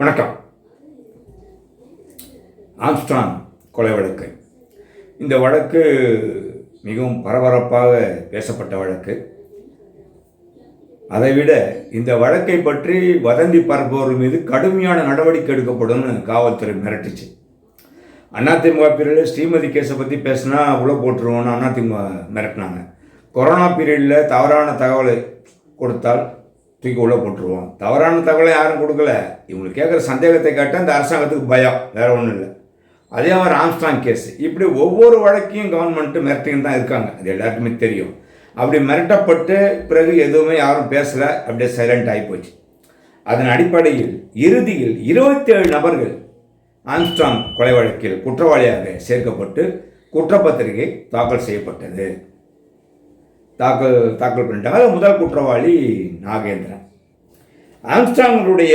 வணக்கம். ஆம்ஸ்ட்ராங் கொலை வழக்கு. இந்த வழக்கு மிகவும் பரபரப்பாக பேசப்பட்ட வழக்கு. அதைவிட இந்த வழக்கை பற்றி வதந்தி பரப்புவோர் மீது கடுமையான நடவடிக்கை எடுக்கப்படும்னு காவல்துறை மிரட்டுச்சு. அதிமுக பீரியடில் ஸ்ரீமதி கேஸை பற்றி பேசினா அவ்வளோ போட்டுருவோன்னு அதிமுக மிரட்டினாங்க. கொரோனா பீரியடில் தவறான தகவலை கொடுத்தால் தூக்கி உள்ள போட்டுருவோம். தவறான தகவலை யாரும் கொடுக்கல. இவங்களுக்கு கேட்குற சந்தேகத்தை கேட்டால் இந்த அரசாங்கத்துக்கு பயம். வேறு ஒன்றும் இல்லை. அதே மாதிரி ஆம்ஸ்டாங் கேஸ் இப்படி ஒவ்வொரு வழக்கையும் கவர்மெண்ட்டு மிரட்டிக்கிட்டு தான் இருக்காங்க. அது எல்லாருக்குமே தெரியும். அப்படி மிரட்டப்பட்டு பிறகு எதுவுமே யாரும் பேசலை. அப்படியே சைலண்ட் ஆகி போச்சு. அதன் அடிப்படையில் இறுதியில் இருபத்தேழு நபர்கள் ஆம்ஸ்ட்ராங் கொலை வழக்கில் குற்றவாளியாக சேர்க்கப்பட்டு குற்றப்பத்திரிகை தாக்கல் செய்யப்பட்டது. தாக்கல் தாக்கல் பண்ணிட்டாங்க. அது முதல் குற்றவாளி நாகேந்திரன். ஆம்ஸ்ட்ராங்களுடைய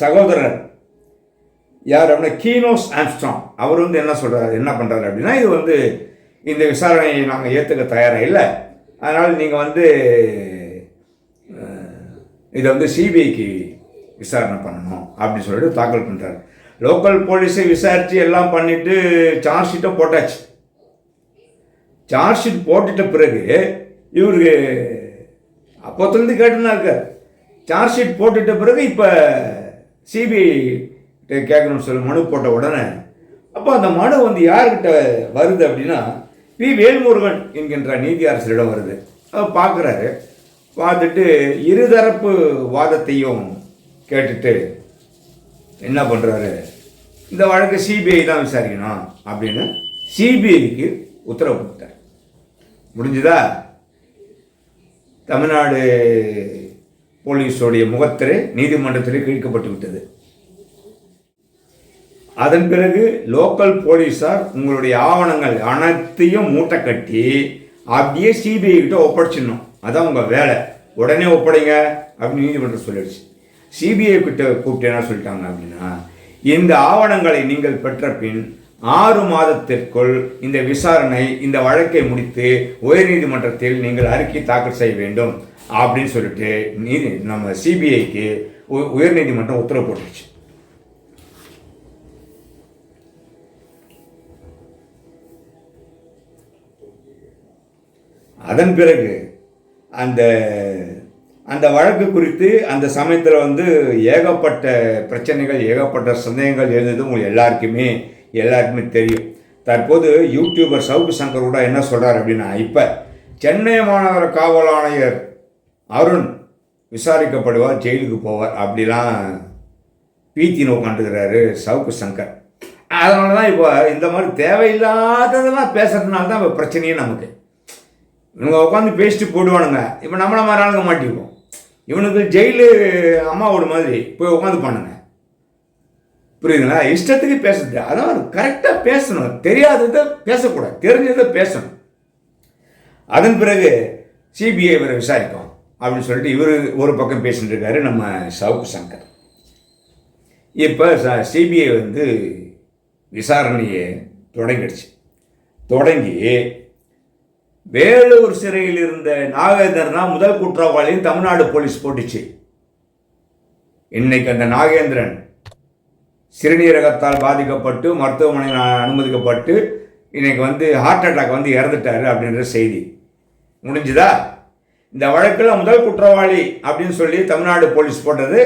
சகோதரர் யார் அப்படின்னா கீனோஸ் ஆம்ஸ்டாங் அவர் வந்து என்ன சொல்கிறார் என்ன பண்ணுறாரு அப்படின்னா இது வந்து இந்த விசாரணையை நாங்கள் ஏற்றுக்க தயாராக இல்லை. அதனால் நீங்கள் வந்து இதை வந்து சிபிஐக்கு விசாரணை பண்ணணும் அப்படின்னு சொல்லிட்டு தாக்கல் பண்ணுறாரு லோக்கல் போலீஸை விசாரித்து எல்லாம் பண்ணிவிட்டு சார்ஜ் ஷீட்டை போட்டாச்சு. சார்ஜ் ஷீட் போட்டுட்ட பிறகு இவருக்கு அப்போத்துலேருந்து கேட்டுனாக்க சார்ஜ் ஷீட் போட்டுட்ட பிறகு இப்போ சிபிஐ கேட்கணும்னு சொல்லி மனு போட்ட உடனே அப்போ அந்த மனு வந்து யார்கிட்ட வருது அப்படின்னா பி வேல்முருகன் என்கின்ற நீதியரசரிடம் வருது. அவர் பார்க்குறாரு பார்த்துட்டு இருதரப்பு வாதத்தையும் கேட்டுட்டு என்ன பண்ணுறாரு இந்த வழக்கு சிபிஐ தான் விசாரிக்கணும் அப்படின்னு சிபிஐக்கு உத்தரவு கொடுத்தார். முடிஞ்சுதா? தமிழ்நாடு போலீஸோடைய முகத்திரை நீதிமன்றத்தில் கிழிக்கப்பட்டு விட்டது அதன் பிறகு லோக்கல் போலீஸார் உங்களுடைய ஆவணங்கள் அனைத்தையும் மூட்டை கட்டி அப்படியே சிபிஐ கிட்ட ஒப்படைச்சிடணும். அதான் உங்கள் வேலை. உடனே ஒப்படைங்க அப்படின்னு நீதிமன்றம் சொல்லிடுச்சு. சிபிஐ கிட்ட கூப்பிட்டு என்ன சொல்லிட்டாங்க அப்படின்னா இந்த ஆவணங்களை நீங்கள் பெற்ற பின் ஆறு மாதத்திற்குள் இந்த விசாரணை இந்த வழக்கை முடித்து உயர்நீதிமன்றத்தில் நீங்கள் அறிக்கை தாக்கல் செய்ய வேண்டும் அப்படின்னு சொல்லிட்டு நீதி நம்ம சிபிஐக்கு உயர்நீதிமன்றம் உத்தரவு போட்டுருச்சு. அதன் பிறகு அந்த அந்த வழக்கு குறித்து அந்த சமயத்தில் வந்து ஏகப்பட்ட பிரச்சனைகள் ஏகப்பட்ட சந்தேகங்கள் எழுந்தது உங்களுக்கு எல்லாருக்குமே. எல்லாருக்குமே தெரியும். தற்போது யூடியூபர் சவுக்கு சங்கர் கூட என்ன சொல்கிறார் அப்படின்னா இப்போ சென்னை மாநகர காவல் ஆணையர் அருண் விசாரிக்கப்படுவார் ஜெயிலுக்கு போவார் அப்படிலாம் பீத்தின்னு உட்காந்துக்கிறாரு சவுக்கு சங்கர் அதனால தான் இப்போ இந்த மாதிரி தேவையில்லாததெல்லாம் பேசுறதுனால தான் இப்போ பிரச்சனையே நமக்கு. இவனுங்க உட்காந்து பேசிட்டு போடுவானுங்க. இப்போ நம்மளை மாதிரி ஆளுங்க மாட்டிப்போம் இவனுக்கு ஜெயிலு அம்மாவோட மாதிரி போய் உட்காந்து பண்ணுங்க. புரியுதுங்களா? இஷ்டத்துக்கு பேசுறது. அதான் கரெக்டாக பேசணும். தெரியாததை பேசக்கூடாது. தெரிஞ்சதை பேசணும். அதன் பிறகு சிபிஐ இவரை விசாரிக்கும் அப்படின்னு சொல்லிட்டு இவர் ஒரு பக்கம் பேசிட்டு இருக்காரு நம்ம சவுக்கு சங்கர். இப்போ சிபிஐ வந்து விசாரணையை தொடங்கிடுச்சு. தொடங்கி வேலூர் சிறையில் இருந்த நாகேந்திரன் தான் முதல் குற்றவாளியும் தமிழ்நாடு போலீஸ் போட்டுச்சு. இன்னைக்கு அந்த நாகேந்திரன் சிறுநீரகத்தால் பாதிக்கப்பட்டு மருத்துவமனையில் அனுமதிக்கப்பட்டு இன்றைக்கி வந்து ஹார்ட் அட்டாக் வந்து இறந்துட்டாரு அப்படின்ற செய்தி. முடிஞ்சுதா? இந்த வழக்கில் முதல் குற்றவாளி அப்படின்னு சொல்லி தமிழ்நாடு போலீஸ் போட்டது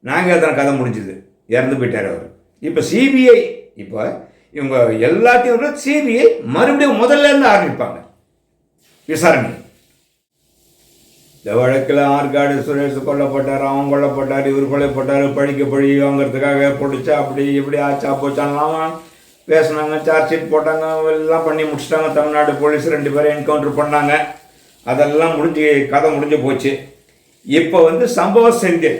நாங்கள் நாகேந்திரன் கதை முடிஞ்சுது. இறந்து போயிட்டார் அவர். இப்போ சிபிஐ இப்போ இவங்க எல்லாத்தையும் சிபிஐ மறுபடியும் முதல்ல இருந்து ஆரம்பிப்பாங்க. விசாரணை இந்த வழக்கில் ஆற்காடு சுரேஷ் கொல்லப்பட்டார் அவன் கொல்லப்பட்டார் இவர் கொல்லப்பட்டார் பழிக்க பழி வாங்கிறதுக்காக பிடிச்சா அப்படி இப்படி ஆச்சா போச்சான்லாம் பேசினாங்க சார்ஜ் ஷீட் போட்டாங்க எல்லாம் பண்ணி முடிச்சிட்டாங்க. தமிழ்நாடு போலீஸ் ரெண்டு பேரும் என்கவுண்டர் பண்ணாங்க. அதெல்லாம் முடிஞ்சு கதை முடிஞ்சு போச்சு. இப்போ வந்து சம்பவ செந்தில்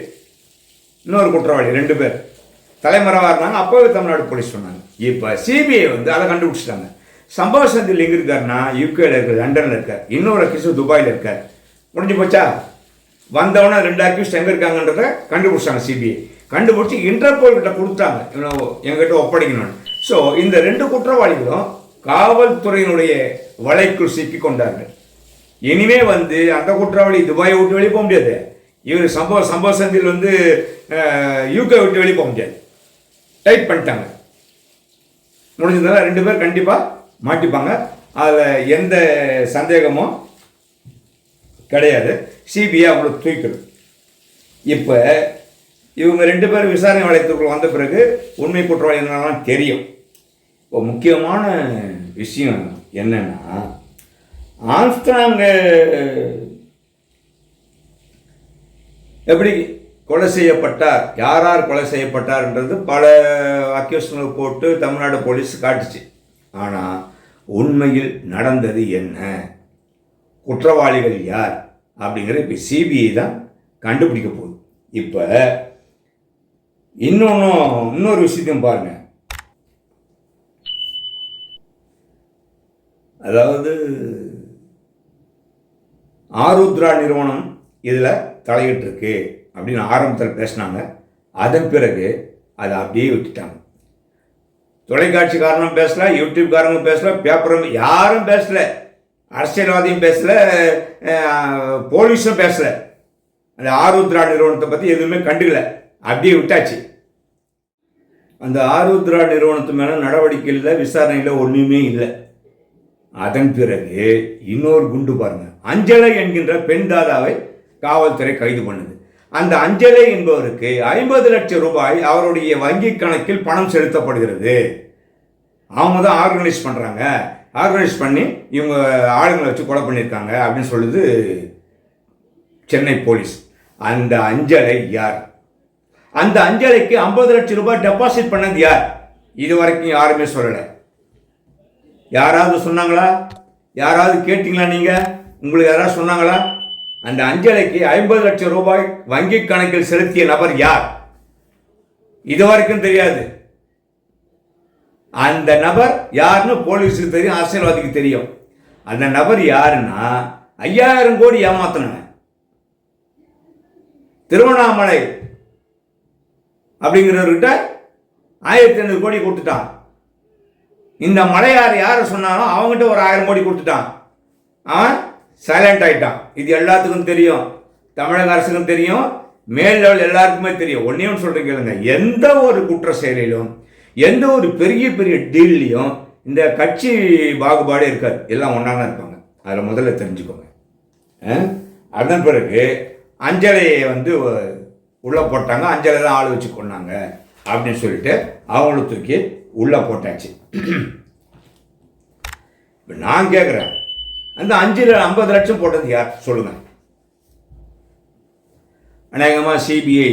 இன்னொரு குற்றவாளி ரெண்டு பேர். தலைமறைவாக இருந்தாங்க அப்போவே தமிழ்நாடு போலீஸ் சொன்னாங்க. இப்போ சிபிஐ வந்து அதை கண்டுபிடிச்சிட்டாங்க. சம்பவ செந்தில் எங்கே இருக்காருன்னா யூகேல இருக்கார் லண்டனில் இருக்கார் இன்னொரு கிசு துபாயில் இருக்கார். முடிஞ்சு போச்சா? வந்தவொடனே ரெண்டு அக்யூஸ்ட் எங்கே இருக்காங்கன்றத கண்டுபிடிச்சாங்க சிபிஐ கண்டுபிடிச்சி இன்டர்போல் கிட்ட கொடுத்தாங்க. எங்கிட்ட ஒப்படைக்கணும்னு. ஸோ இந்த ரெண்டு குற்றவாளிகளும் காவல்துறையினுடைய வலைக்குள் சிக்கி கொண்டார்கள். இனிமே வந்து அந்த குற்றவாளி துபாயை விட்டு வெளியே போக முடியாது. இவர் சம்பவ சம்பவ சந்தியில் வந்து யூகே விட்டு வெளியே போக முடியாது. டைட் பண்ணிட்டாங்க. முடிஞ்சதால ரெண்டு பேர் கண்டிப்பாக மாட்டிப்பாங்க. அதில் எந்த சந்தேகமும் கிடையாது. சிபிஐ அவங்களை தூக்கிடும். இப்போ இவங்க ரெண்டு பேரும் விசாரணை வளையத்துக்குள் வந்த பிறகு உண்மை குற்றவாளி என்னெல்லாம் தெரியும். இப்போ முக்கியமான விஷயம் என்னென்னா ஆம்ஸ்ட்ராங்க எப்படி கொலை செய்யப்பட்டார் யார் யார் கொலை செய்யப்பட்டார்ன்றது பல அக்யூஸ்களை போட்டு தமிழ்நாடு போலீஸ் காட்டுச்சு. ஆனால் உண்மையில் நடந்தது என்ன? குற்றவாளிகள் யார் அப்படிங்கிற இப்போ சிபிஐ தான் கண்டுபிடிக்க போகுது. இப்போ இன்னொன்றும் இன்னொரு விஷயத்தையும் பாருங்க. அதாவது ஆருத்ரா நிறுவனம் இதில் தலையிட்டுருக்கு அப்படின்னு ஆரம்பத்தில் பேசினாங்க. அதன் பிறகு அதை அப்படியே விட்டுட்டாங்க. தொலைக்காட்சிக்காரனும் பேசல யூடியூப்காரங்க பேசல பேப்பரும் யாரும் பேசலை. அரசியல்வாதியும் பேசல போலீஸும் பேசலை. அந்த ஆருத்ரா நிறுவனத்தை பற்றி எதுவுமே கண்டுக்கல. அப்படியே விட்டாச்சு. அந்த ஆருத்ரா நிறுவனத்து மேலே நடவடிக்கை இல்லை விசாரணையில் ஒன்றுமே இல்லை. அதன் பிறகு இன்னொரு குண்டு பாருங்க. அஞ்சலை என்கின்ற பெண் தாதாவை காவல்துறை கைது பண்ணுது. அந்த அஞ்சலை என்பவருக்கு ஐம்பது லட்சம் ரூபாய் அவருடைய வங்கி கணக்கில் பணம் செலுத்தப்படுகிறது. அவங்க தான் ஆர்கனைஸ் பண்ணுறாங்க ஆர்கனைஸ் பண்ணி இவங்க ஆளுங்களை வச்சு கொலை பண்ணியிருக்காங்க அப்படின்னு சொல்லுது சென்னை போலீஸ். அந்த அஞ்சலை யார்? அந்த அஞ்சலைக்கு ஐம்பது லட்சம் ரூபாய் டெபாசிட் பண்ணது யார்? இது வரைக்கும் யாருமே சொல்லலை. யாராவது சொன்னாங்களா? யாராவது கேட்டிங்களா நீங்கள் உங்களுக்கு யாராவது சொன்னாங்களா? அந்த அஞ்சலைக்கு ஐம்பது லட்சம் ரூபாய் வங்கி கணக்கில் செலுத்திய நபர் யார்? இது வரைக்கும் தெரியாது. அந்த நபர் யாருன்னு போலீஸுக்கு தெரியும் அரசியல்வாதிக்கு தெரியும். அந்த நபர் யாருன்னா ஐயாயிரம் கோடி ஏமாத்தினவன். திருவண்ணாமலை அப்படிங்கிறவர்கிட்ட ஆயிரத்தி ஐநூறு கோடி கொடுத்துட்டான். இந்த மலையார் யார் சொன்னாலும் அவங்ககிட்ட ஒரு ஆயிரம் கோடி கொடுத்துட்டான். அவன் சைலண்ட் ஆகிட்டான் இது எல்லாத்துக்கும் தெரியும். தமிழக அரசுக்கும் தெரியும். மேல் லெவல் எல்லாருக்குமே தெரியும். ஒன்றே ஒன்று சொல்கிறேன் கேளுங்க. எந்த ஒரு குற்ற செயலிலும் எந்த ஒரு பெரிய பெரிய டீல்லையும் இந்த கட்சி பாகுபாடே இருக்காது. எல்லாம் ஒன்றா தான் இருப்பாங்க. அதில் முதல்ல தெரிஞ்சுக்கோங்க. அதன் பிறகு அஞ்சலையை வந்து உள்ளே போட்டாங்க. அஞ்சலை தான் ஆள் வச்சு கொண்டாங்க அப்படின்னு சொல்லிட்டு அவங்கள தூக்கி உள்ளே போட்டாச்சு. இப்போ நான் கேட்குறேன் அந்த அஞ்சு ஐம்பது லட்சம் போட்டது யார்? சொல்லுங்கள் அநேகமாக சிபிஐ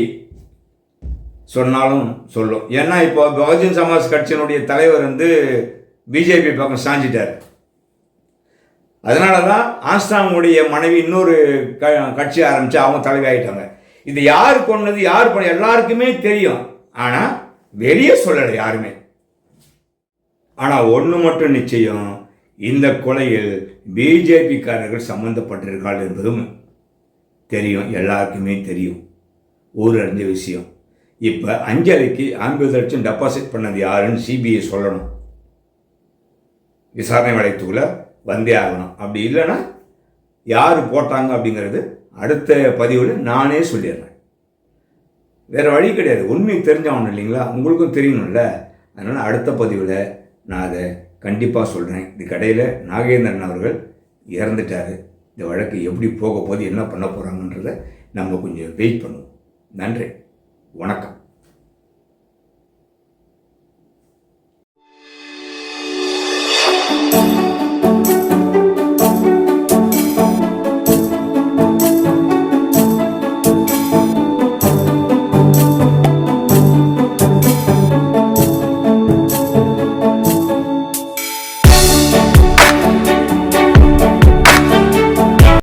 சொன்னாலும் சொல்லும். ஏன்னா இப்போ பகுஜன் சமாஜ் கட்சியினுடைய தலைவர் வந்து பிஜேபி பக்கம் சாஞ்சிட்டார். அதனால தான் ஆஸ்டாமுடைய மனைவி இன்னொரு க கட்சி ஆரம்பித்து அவங்க தலைவி ஆகிட்டாங்க இது யார் கொண்டது யார் பண்ண எல்லாருக்குமே தெரியும். ஆனால் வெளியே சொல்லலை யாருமே. ஆனால் ஒன்று மட்டும் நிச்சயம் இந்த கொலையில் பிஜேபிக்காரர்கள் சம்மந்தப்பட்டிருக்காள் என்பதும் தெரியும். எல்லாருக்குமே தெரியும். ஊர் அறிஞ்ச விஷயம். இப்போ அஞ்சலிக்கு ஐம்பது லட்சம் டெபாசிட் பண்ணது யாருன்னு சிபிஐ சொல்லணும். விசாரணை வளையத்துக்குள்ளே வந்தே ஆகணும். அப்படி இல்லைன்னா யார் போட்டாங்க அப்படிங்கிறது அடுத்த பதிவில் நானே சொல்லிடுறேன். வேறு வழி கிடையாது. உண்மை தெரிஞ்சவன் இல்லைங்களா? உங்களுக்கும் தெரியணும்ல. அதனால் அடுத்த பதிவில் நான் அதை கண்டிப்பாக சொல்கிறேன் இது கடையில் நாகேந்திரன் அவர்கள் இறந்துட்டார். இந்த வழக்கு எப்படி போக போது என்ன பண்ண போகிறாங்கன்றதை நம்ம கொஞ்சம் வெயிட் பண்ணுவோம். நன்றி. வணக்கம்.